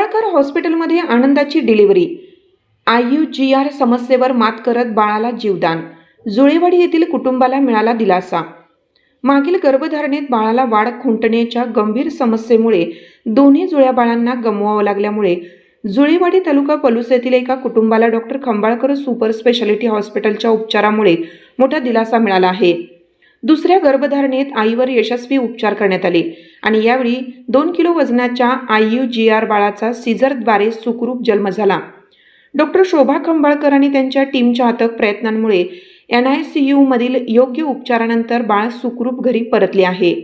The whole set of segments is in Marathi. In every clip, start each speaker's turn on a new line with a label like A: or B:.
A: खंबाळकर हॉस्पिटलमध्ये आनंदाची delivery. I U G R समस्येवर मात करत बाळाला जीवदान. जुळेवाडी येथील कुटुंबाला मिळाला दिलासा. मागील गर्भधारणेत बाळाला वाढ खुंटण्याच्या गंभीर समस्येमुळे दोन्ही जुळ्या बाळांना गमवावं लागल्यामुळे जुळेवाडी तालुका पलूस येथील एका कुटुंबाला डॉक्टर खंबाळकर सुपर स्पेशालिटी हॉस्पिटलच्या उपचारामुळे मोठा दिलासा मिळाला आहे. दुसऱ्या गर्भधारणेत आईवर यशस्वी उपचार करण्यात आले. आणि यावेळी दोन किलो वजनाच्या आय यू जी आर बाळाचा सीझरद्वारे सुखरूप जन्म झाला. डॉक्टर शोभा खंबाळकर आणि त्यांच्या टीमच्या अथक प्रयत्नांमुळे एन आय सी यूमधील योग्य उपचारानंतर बाळ सुखरूप घरी परतले आहे.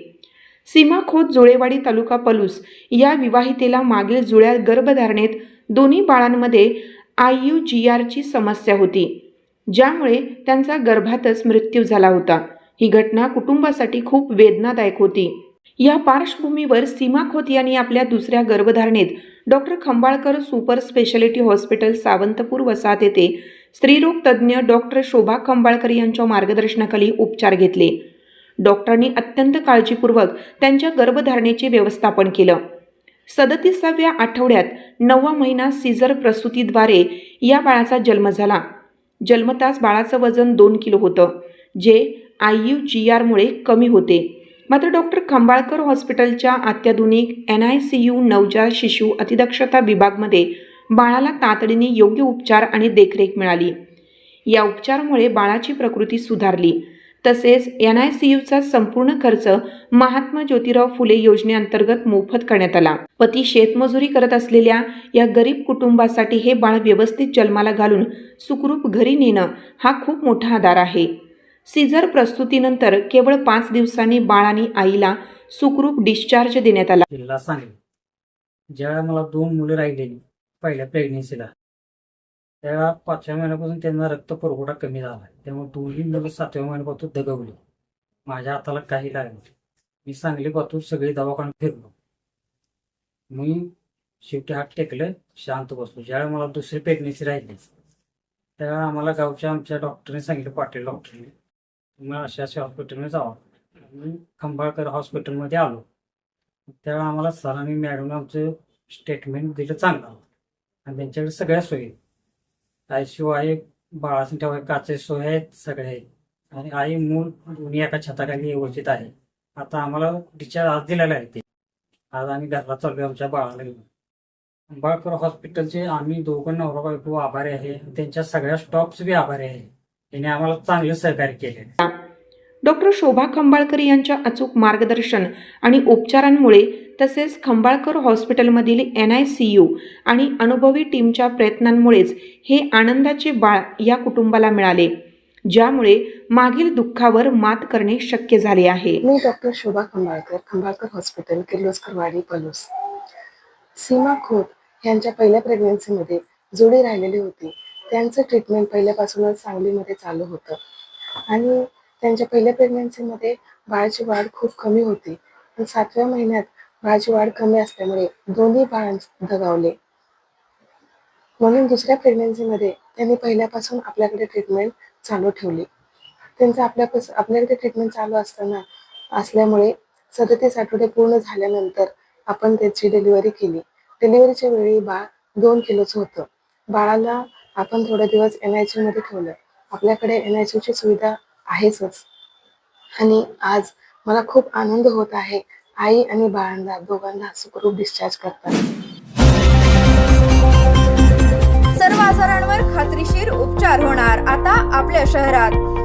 A: सीमा खोत जुळेवाडी तालुका पलूस या विवाहितेला मागील जुळ्या गर्भधारणेत दोन्ही बाळांमध्ये आय यू जी आरची समस्या होती ज्यामुळे त्यांचा गर्भातच मृत्यू झाला होता. ही घटना कुटुंबासाठी खूप वेदनादायक होती. या पार्श्वभूमीवर सीमा खोत यांनी आपल्या दुसऱ्या गर्भधारणेत doctor Khambalkar super speciality hospital Savantpur Vasahat येथे स्त्रीरोग तज्ज्ञ डॉक्टर शोभा खंबाळकर यांच्या मार्गदर्शनाखाली उपचार घेतले. डॉक्टरांनी अत्यंत काळजीपूर्वक त्यांच्या गर्भधारणेचे व्यवस्थापन केलं. सदतीसाव्या आठवड्यात नववा महिना सीझर प्रसूतीद्वारे या बाळाचा जन्म झाला. जन्मतास बाळाचं वजन दोन किलो होतं जे आय यू जी आरमुळे कमी होते. मात्र डॉक्टर खंबाळकर हॉस्पिटलच्या अत्याधुनिक एन आय सी यू नवजात शिशु अतिदक्षता विभागमध्ये बाळाला तातडीने योग्य उपचार आणि देखरेख मिळाली. या उपचारामुळे बाळाची प्रकृती सुधारली. तसेच एन आय सी यूचा संपूर्ण खर्च महात्मा ज्योतिराव फुले योजनेअंतर्गत मोफत करण्यात आला. पती शेतमजुरी करत असलेल्या या गरीब कुटुंबासाठी हे बाळ व्यवस्थित जन्माला घालून सुखरूप घरी नेणं हा खूप मोठा आधार आहे. सीझर प्रस्तुतीनंतर केवळ पाच दिवसांनी बाळ आणि आईला सुखरूप डिस्चार्ज देण्यात आला.
B: जिल्हा सांगली. ज्यावेळेला मला दोन मुलं राहिलेली पहिल्या प्रेग्नेन्सीला त्यावेळेला पाचव्या महिन्यापासून त्यांना रक्त पुरवठा कमी झाला. त्यामुळे दोन्ही मुलं सातव्या महिन्यापासून दगवले. माझ्या हाताला काही लागलं मी सांगली पाहतो सगळे दवाखाने फिरलो. मी शेवटी हात टेकलं शांत बसलो. ज्यावेळेला मला दुसरी प्रेग्नेन्सी राहिली त्यावेळेला आम्हाला गावच्या आमच्या डॉक्टरने सांगितलं पाटील डॉक्टरने तुम्ही अशा अशा हॉस्पिटलमध्ये जावा. आम्ही खंबाळकर हॉस्पिटलमध्ये आलो. त्यावेळेला आम्हाला सरांनी मॅडम आमचं स्टेटमेंट दिलं चांगलं. आणि त्यांच्याकडे सगळ्या सोयी आय सी यू आहे बाळासाठी ठेवाय काचे सोय आहेत सगळे आहेत. आणि आई मूल दोन्ही एका छताखाली व्यवस्थित आहे. आता आम्हाला डिस्चार्ज आज दिलेला आहे ते. आज आम्ही घरला चाललो आमच्या बाळाला घेऊन. खंबाळकर हॉस्पिटलचे आम्ही दोघं नवरा बायको आभारी आहे. त्यांच्या सगळ्या स्टॉप्स बी आभारी आहे. त्यांनी आम्हाला चांगलं सहकार्य केले
A: डॉक्टर शोभा खंबाळकर यांच्या अचूक मार्गदर्शन आणि उपचारांमुळे तसेच खंबाळकर हॉस्पिटलमधील एन आय सी यू आणि अनुभवी टीमच्या प्रयत्नांमुळेच हे आनंदाचे बाळ या कुटुंबाला मिळाले ज्यामुळे मागील दुःखावर मात करणे शक्य झाले आहे.
C: मी डॉक्टर शोभा खंबाळकर खंबाळकर हॉस्पिटल किर्लोस्करवाडी पलूस. सीमा खोत यांच्या पहिल्या प्रेग्नन्सीमध्ये जोडी राहिलेली होती. त्यांचं ट्रीटमेंट पहिल्यापासूनच सांगलीमध्ये चालू होतं. आणि त्यांच्या पहिल्या प्रेग्नन्सीमध्ये बाळाची वाढ खूप कमी होती. पण सातव्या महिन्यात बाळाची वाढ कमी असल्यामुळे दोन्ही बाळ दगावले. म्हणून दुसऱ्या प्रेग्नन्सीमध्ये त्यांनी पहिल्यापासून आपल्याकडे ट्रीटमेंट चालू ठेवली. त्यांचं आपल्यापासून आपल्याकडे ट्रीटमेंट चालू असताना असल्यामुळे सदतीस आठवडे पूर्ण झाल्यानंतर आपण त्याची डिलिव्हरी केली. डिलिव्हरीच्या वेळी बाळ दोन किलोचं होतं. बाळाला आपण थोडे दिवस एन आयमध्ये ठेवलं. आपल्याकडे एन आय ची सुविधा आहेच आणि आज मला खूप आनंद होत आहे. आई आणि बाळांना दोघांना सुखरूप डिस्चार्ज करतात
D: सर्व आजारांवर खात्रीशीर उपचार होणार. आता आपल्या शहरात.